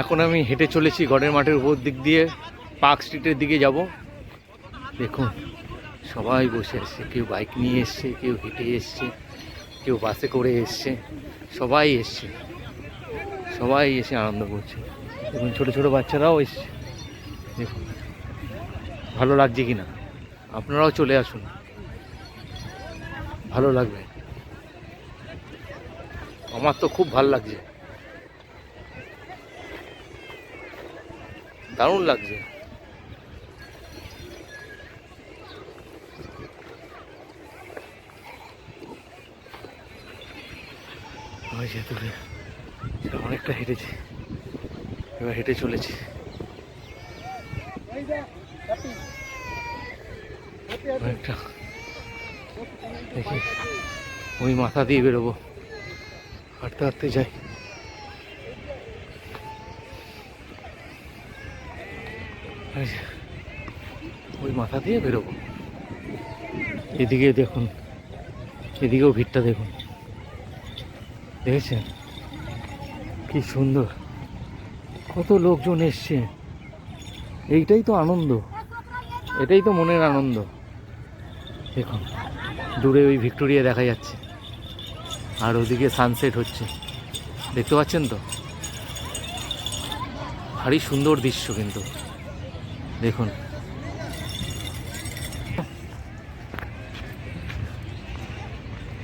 এখন আমি হেঁটে চলেছি গড়ের মাঠের উপর দিক দিয়ে পার্ক স্ট্রিটের দিকে যাব। দেখুন, সবাই বসে আছে, কেউ বাইক নিয়ে এসছে, কেউ হেঁটে এসছে, কেউ বাসে করে এসছে, সবাই এসছে। সবাই এসে আনন্দ করছে। দেখুন, ছোটো ছোটো বাচ্চারাও এসছে। দেখুন, ভালো লাগছে কি না আপনারাও চলে আসুন। ভালো লাগবে। আমার তো খুব ভালো লাগছে। দারুণ লাগছে। অনেকটা হেঁটেছে। এবার হেঁটে চলেছে। অনেকটা। ওই মাথা দিয়ে বেরোবো। হাঁটতে হাঁটতে যাই এই যে, ওই মাথা দিয়ে বেরোবো। এদিকে দেখুন, এদিকেও ভিড়টা দেখুন। দেখেছেন? কি সুন্দর। কত লোকজন এসছে। এইটাই তো আনন্দ। এটাই তো মনের আনন্দ। দেখুন, দূরে ওই ভিক্টোরিয়া দেখা যাচ্ছে। আর ওদিকে সানসেট হচ্ছে। দেখতে পাচ্ছেন তো? ভারী সুন্দর দৃশ্য কিন্তু। দেখুন।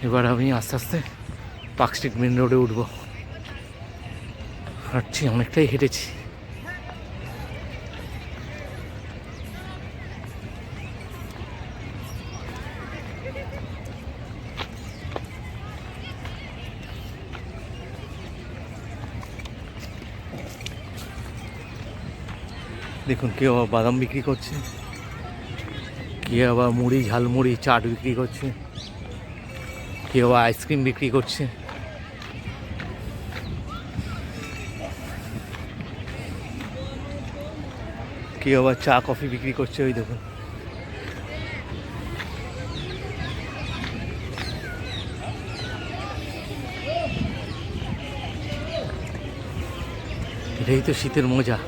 এবার আমি আস্তে আস্তে পার্ক স্ট্রিট মেন রোডে উঠবো। হাঁটছি অনেকটাই হেঁটেছি। দেখুন, কেউ আবার বাদাম বিক্রি করছে, কেউ আবার মুড়ি, ঝালমুড়ি, চাট বিক্রি করছে, কেউ আবার আইসক্রিম বিক্রি করছে। কেউ আবার চা, কফি বিক্রি করছে, ওই দেখুন। এটাই তো শীতের মজা।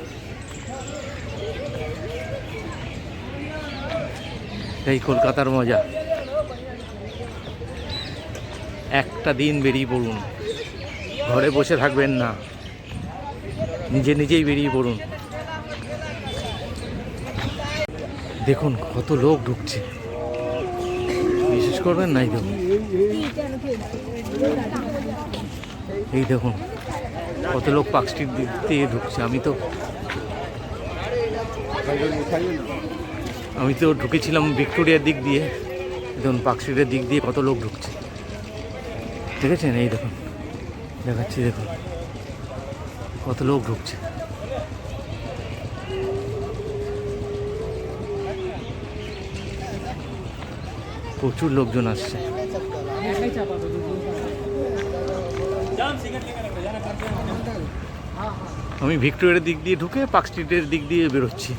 এই কলকাতার মজা। একটা দিন বেরিয়ে পড়ুন। ঘরে বসে থাকবেন না। নিজে নিজেই বেরিয়ে পড়ুন। দেখুন, কত লোক ঢুকছে। বিশেষ করবেন নাই দেখুন। এই দেখুন, কত লোক পার্ক স্ট্রিট দিয়ে ঢুকছে। আমি তো আমি তো ঢুকেছিলাম ভিক্টোরিয়ার দিক দিয়ে। দেখুন, পার্ক স্ট্রিটের দিক দিয়ে কত লোক ঢুকছে। দেখেছেন? এই দেখুন। দেখাচ্ছি, দেখুন। কত লোক ঢুকছে। প্রচুর লোকজন আসছে। আমি ভিক্টোরিয়ার দিক দিয়ে ঢুকে পার্ক স্ট্রিটের দিক দিয়ে বেরোচ্ছি।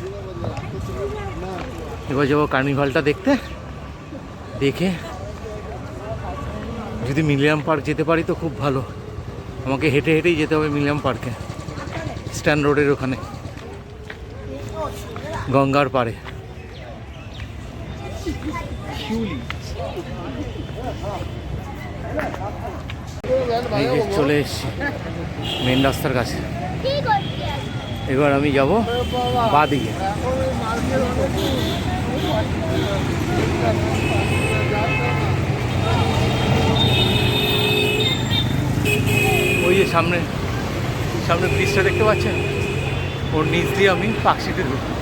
এবার যাব কার্নিভালটা দেখতে। দেখে যদি মিলিয়াম পার্ক যেতে পারি তো খুব ভালো। আমাকে হেঁটে হেঁটেই যেতে হবে মিলিয়াম পার্কে। স্ট্যান্ড রোডের ওখানে। গঙ্গার পাড়ে। চলে এসছি মেন রাস্তার কাছে। এবার আমি যাব বা দিকে ওই যে সামনে সামনে ব্রিজটা দেখতে পাচ্ছেন? ওর নিচ দিয়ে আমি পার্কশিটে ঢুকবো।